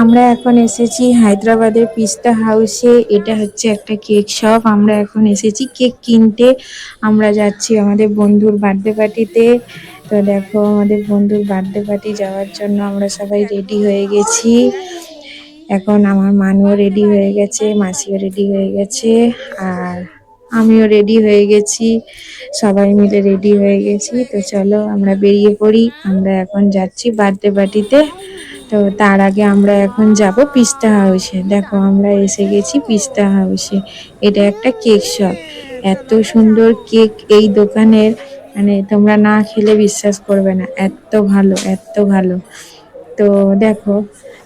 আমরা এখন এসেছি হায়দ্রাবাদের পিস্তা হাউসে এটা হচ্ছে একটা কেক শপ আমরা এখন এসেছি কেক কিনতে। আমরা যাচ্ছি আমাদের বন্ধুর বার্থডে পার্টিতে তো। দেখো, আমাদের বন্ধুর বার্থডে পার্টি যাওয়ার জন্য আমরা সবাই রেডি হয়ে গেছি। এখন আমার মানুও রেডি হয়ে গেছে, মাসিও রেডি হয়ে গেছে, আর আমিও রেডি হয়ে গেছি। সবাই মিলে রেডি হয়ে গেছি। তো চলো আমরা বেরিয়ে পড়ি। আমরা এখন যাচ্ছি বার্থডে পার্টিতে তো তার আগে আমরা এখন যাব পিস্তা হাউসে। দেখো, আমরা এসে গেছি পিস্তা হাউসে। এটা একটা কেক শপ। এত সুন্দর কেক এই দোকানের মানে তোমরা না খেলে বিশ্বাস করবে না। এত ভালো এত ভালো। তো দেখো,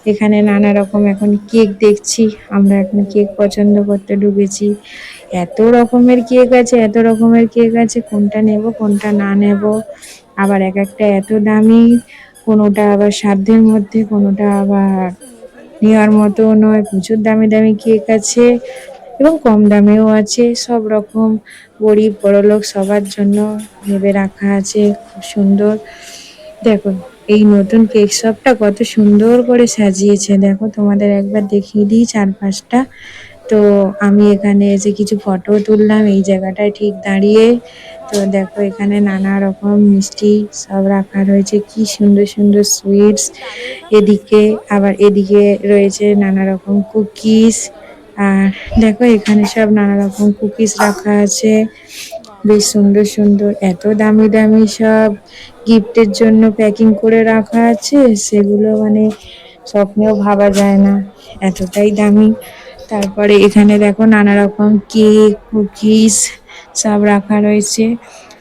এখানে নানা রকম এখন কেক দেখছি। আমরা এখন কেক পছন্দ করতে ঢুকেছি। এত রকমের কেক আছে, এত রকমের কেক আছে। কোনটা নেব, কোনটা না নেব? আবার এক একটা এত দামি কোনোটা আবার সাধ্যের মধ্যে, কোনোটা আবার নেওয়ার মতো নয়। প্রচুর দামি দামি কেক আছে এবং কম দামেও আছে। সব রকম গরিব বড়লোক সবার জন্য ভেবে রাখা আছে, খুব সুন্দর। দেখো, এই নতুন কেক শপটা কত সুন্দর করে সাজিয়েছে। দেখো, তোমাদের একবার দেখিয়ে দিই চারপাশটা। তো আমি এখানে এসে কিছু ফটো তুললাম, এই জায়গাটায় ঠিক দাঁড়িয়ে তো দেখো এখানে নানা রকম মিষ্টি সব রাখা রয়েছে। কি সুন্দর সুন্দর সুইটস এদিকে আবার এদিকে রয়েছে নানা রকম কুকিজ আর দেখো এখানে সব নানা রকম কুকিজ রাখা আছে। বেশ সুন্দর সুন্দর। এত দামি দামি সব গিফটের জন্য প্যাকিং করে রাখা আছে। সেগুলো মানে স্বপ্নেও ভাবা যায় না। এতটাই দামি। তারপরে এখানে দেখো নানা রকম কেক কুকিজ সব রাখা রয়েছে।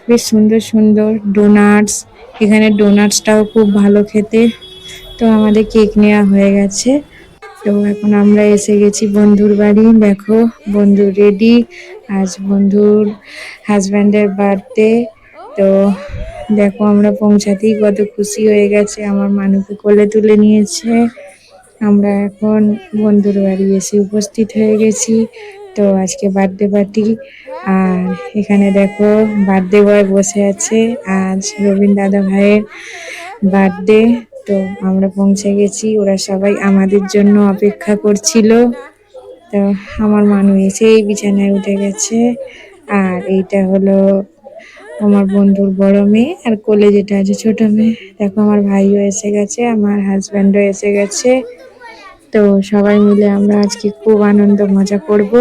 বেশ সুন্দর সুন্দর ডোনাটস এখানে ডোনাটসটাও খুব ভালো খেতে। তো আমাদের কেক নেওয়া হয়ে গেছে। তো এখন আমরা এসে গেছি বন্ধুর বাড়ি। দেখো, বন্ধু রেডি আজ বন্ধুর হাজব্যান্ডের বার্থডে তো দেখো, আমরা পৌঁছাতেই কত খুশি হয়ে গেছে। আমার মানুকে কোলে তুলে নিয়েছে। আমরা এখন বন্ধুর বাড়ি এসে উপস্থিত হয়ে গেছি। তো আজকে বার্থডে পার্টি আর এখানে দেখো বার্থডে বয় বসে আছে। আজ রবীন দাদা ভাইয়ের বার্থডে তো আমরা পৌঁছে গেছি। ওরা সবাই আমাদের জন্য অপেক্ষা করছিল। তো আমার মানু এসেই বিছানায় উঠে গেছে। আর এইটা হলো আমার বন্ধুর বড় মেয়ে। আর কোলে যেটা আছে ছোট মেয়ে। দেখো আমার ভাইও এসে গেছে, আমার হাজব্যান্ডও এসে গেছে। তো সবাই মিলে আমরা আজকে খুব আনন্দ মজা করব।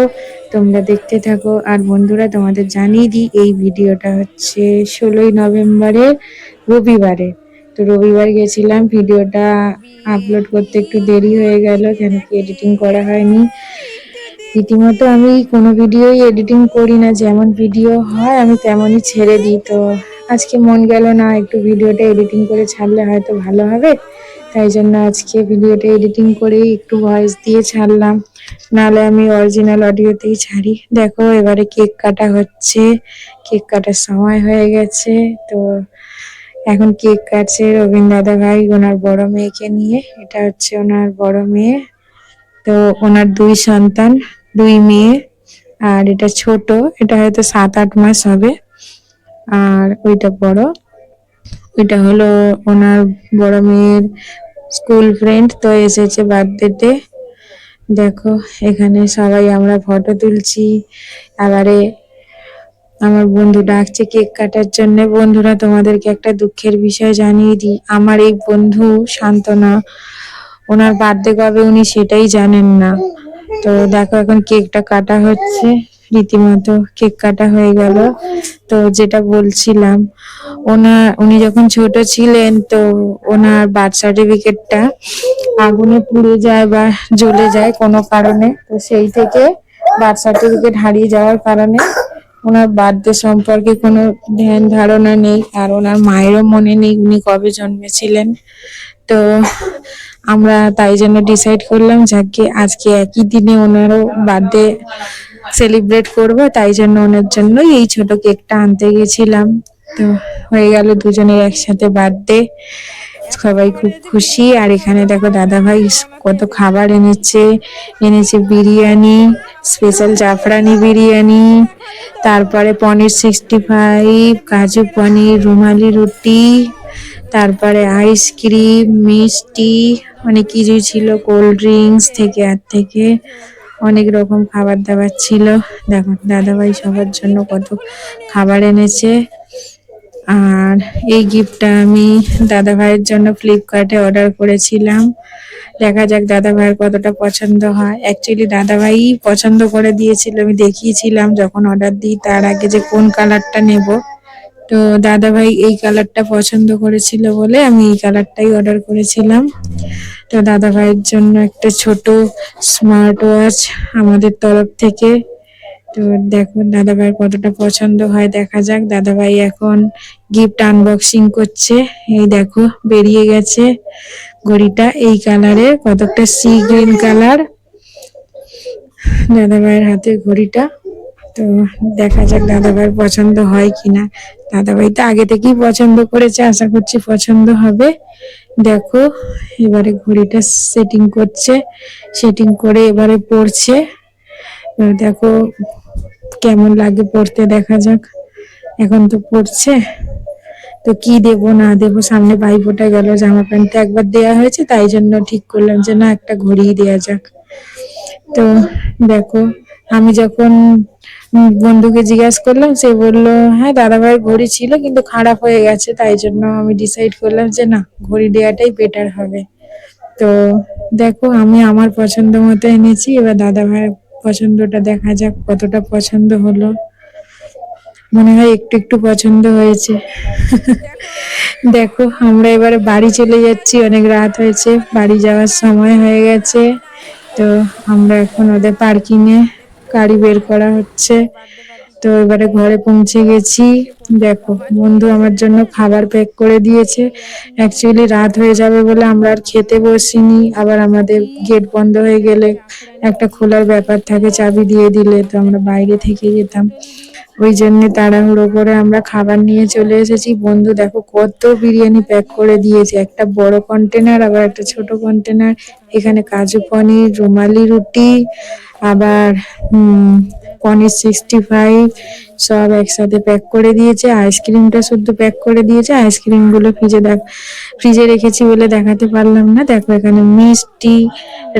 তোমরা দেখতে থাকো। আর বন্ধুরা, তোমাদের জানিয়ে দিই, এই ভিডিওটা হচ্ছে ষোলোই নভেম্বরের রবিবারে। তো রবিবার গেছিলাম, ভিডিওটা আপলোড করতে একটু দেরি হয়ে গেল, কেন কি এডিটিং করা হয়নি। রীতিমতো আমি কোনো ভিডিওই এডিটিং করি না, যেমন ভিডিও হয়, আমি তেমনই ছেড়ে দিই। তো আজকে মন গেল না, একটু ভিডিওটা এডিটিং করে ছাড়লে হয়তো ভালো হবে। তাই জন্য আজকে ভিডিওটা এডিটিং করেই একটু ভয়েস দিয়ে ছাড়লাম। নাহলে আমি অরিজিনাল অডিওতেই ছাড়ি। দেখো, এবারে কেক কাটা হচ্ছে। কেক কাটার সময় হয়ে গেছে। তো এখন কেক কাটছে রবীন দাদা ভাই, ওনার বড় মেয়েকে নিয়ে। এটা হচ্ছে ওনার বড় মেয়ে। তো ওনার দুই সন্তান, দুই মেয়ে। আর এটা ছোট, এটা হয়তো সাত আট মাস হবে। আর ওইটা বড়। ওইটা হলো ওনার বড় মেয়ের স্কুল ফ্রেন্ড তো এসেছে বার্থডেতে দেখো, এখানে সবাই আমরা ফটো তুলছি। এবারে আমার বন্ধু ডাকছে কেক কাটার জন্য। বন্ধুরা, তোমাদেরকে একটা দুঃখের বিষয় জানিয়ে দিই। আমার এই বন্ধু শান্তনা, ওনার বার্থডে কবে উনি সেটাই জানেন না। তো দেখো, এখন কেকটা কাটা হচ্ছে। রীতিমতো কেক কাটা হয়ে গেল। তো যেটা বলছিলাম ওনার উনি যখন ছোট ছিলেন, তো ওনার বার্থ সার্টিফিকেটটা আগুনে পুড়ে যায় বা জ্বলে যায় কোনো কারণে, তো সেই থেকে বার্থ সার্টিফিকেট হারিয়ে যাওয়ার কারণে ওনার বার্থডে সম্পর্কে কোনো ধ্যান ধারণা নেই, আর ওনার মায়েরও মনে নেই উনি কবে জন্মেছিলেন। তো আমরা তাই জন্য ডিসাইড করলাম, যাকে আজকে একই দিনে ওনারও বার্থডে সেলিব্রেট করব, তাই জন্য ওনার জন্য এই ছোট কেকটা আনতে গেছিলাম। তো হয়ে গেল দুজনের একসাথে বার্থডে সবাই খুব খুশি। আর এখানে দেখো দাদা ভাই কত খাবার এনেছে। এনেছে বিরিয়ানি স্পেশাল জাফরানি বিরিয়ানি, তারপরে পনির সিক্সটি ফাইভ কাজু পনির, রুমালি রুটি, তারপরে আইসক্রিম মিষ্টি, অনেক কিছুই ছিল কোল্ড ড্রিঙ্কস থেকে আর থেকে। অনেক রকম খাবার দাবার ছিল। দেখো, দাদাভাই সবার জন্য কত খাবার এনেছে। আর এই গিফটটা আমি দাদা ভাইয়ের জন্য ফ্লিপকার্টে অর্ডার করেছিলাম। দেখা যাক দাদা ভাইয়ের কতটা পছন্দ হয়। অ্যাকচুয়ালি দাদা ভাই পছন্দ করে দিয়েছিল, আমি দেখিয়েছিলাম যখন অর্ডার দিই, তার আগে যে কোন কালারটা নেব। তো দাদা ভাই এই কালারটা পছন্দ করেছিল বলে আমি এই কালারটাই অর্ডার করেছিলাম। তো দাদা ভাইয়ের জন্য একটা ছোট স্মার্ট ওয়াচ আমাদের তরফ থেকে। তো দেখো দাদা ভাইয়ের কতটা পছন্দ হয়, দেখা যাক। দাদা ভাই এখন গিফট আনবক্সিং করছে। এই দেখো, বেরিয়ে গেছে ঘড়িটা এই কালারের কতটা সি গ্রিন কালার। দাদা ভাইয়ের হাতে ঘড়িটা। তো দেখা যাক দাদা ভাইয়ের পছন্দ হয় কিনা। দাদা ভাই তো আগে থেকেই পছন্দ করেছে, আশা করছি পছন্দ হবে। দেখো, এবারে ঘড়িটা সেটিং করছে সেটিং করে এবারে পড়ছে। দেখো কেমন লাগে পড়তে, দেখা যাক। এখন তো পড়ছে। তো কি দেব, না দেব, সামনে ভাইফোঁটা গেল, জামা প্যান্টটা একবার দেয়া হয়েছে, তাই জন্য ঠিক করলাম যে না, একটা ঘড়ি দেয়া যাক। তো দেখো আমি যখন বন্ধুকে জিজ্ঞাসা করলাম, সে বলল হ্যাঁ দাদাভাইয়ের ঘড়ি ছিল, কিন্তু খারাপ হয়ে গেছে, তাই জন্য আমি ডিসাইড করলাম যে না, ঘড়ি দেওয়াটাই বেটার হবে। তো দেখো, আমি আমার পছন্দ মতো এনেছি, এবার দাদা ভাইয়ের পছন্দটা দেখা যাক কতটা পছন্দ হলো। মনে হয় একটু একটু পছন্দ হয়েছে। দেখো, আমরা এবারে বাড়ি চলে যাচ্ছি, অনেক রাত হয়েছে, বাড়ি যাওয়ার সময় হয়ে গেছে। তো আমরা এখন ওদের পার্কিং এ গাড়ি বের করা হচ্ছে। তো এবারে ঘরে পৌঁছে গেছি। দেখো, বন্ধু আমার জন্য খাবার প্যাক করে দিয়েছে। অ্যাকচুয়ালি রাত হয়ে যাবে বলে আমরা আর খেতে বসিনি। আবার আমাদের গেট বন্ধ হয়ে গেলে একটা খোলার ব্যাপার থাকে, চাবি দিয়ে দিলে তো আমরা বাইরে থেকে যেতাম। ওই জন্য তাড়াহুড়ো করে আমরা খাবার নিয়ে চলে এসেছি। বন্ধু দেখো কত বিরিয়ানি প্যাক করে দিয়েছে। একটা বড় কন্টেনার আবার একটা ছোট কন্টেনার এখানে কাজু পনির, রুমালি রুটি আবার পনির সিক্সটি ফাইভ সব একসাথে প্যাক করে দিয়েছে। আইসক্রিমটা শুদ্ধ প্যাক করে দিয়েছে। আইসক্রিমগুলো ফ্রিজে দেখ ফ্রিজে রেখেছি বলে দেখাতে পারলাম না। দেখো এখানে মিষ্টি,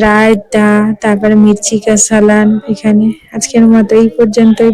রায়তা, তারপরে মির্চিকা সালান এখানে। আজকের মতো এই পর্যন্তই।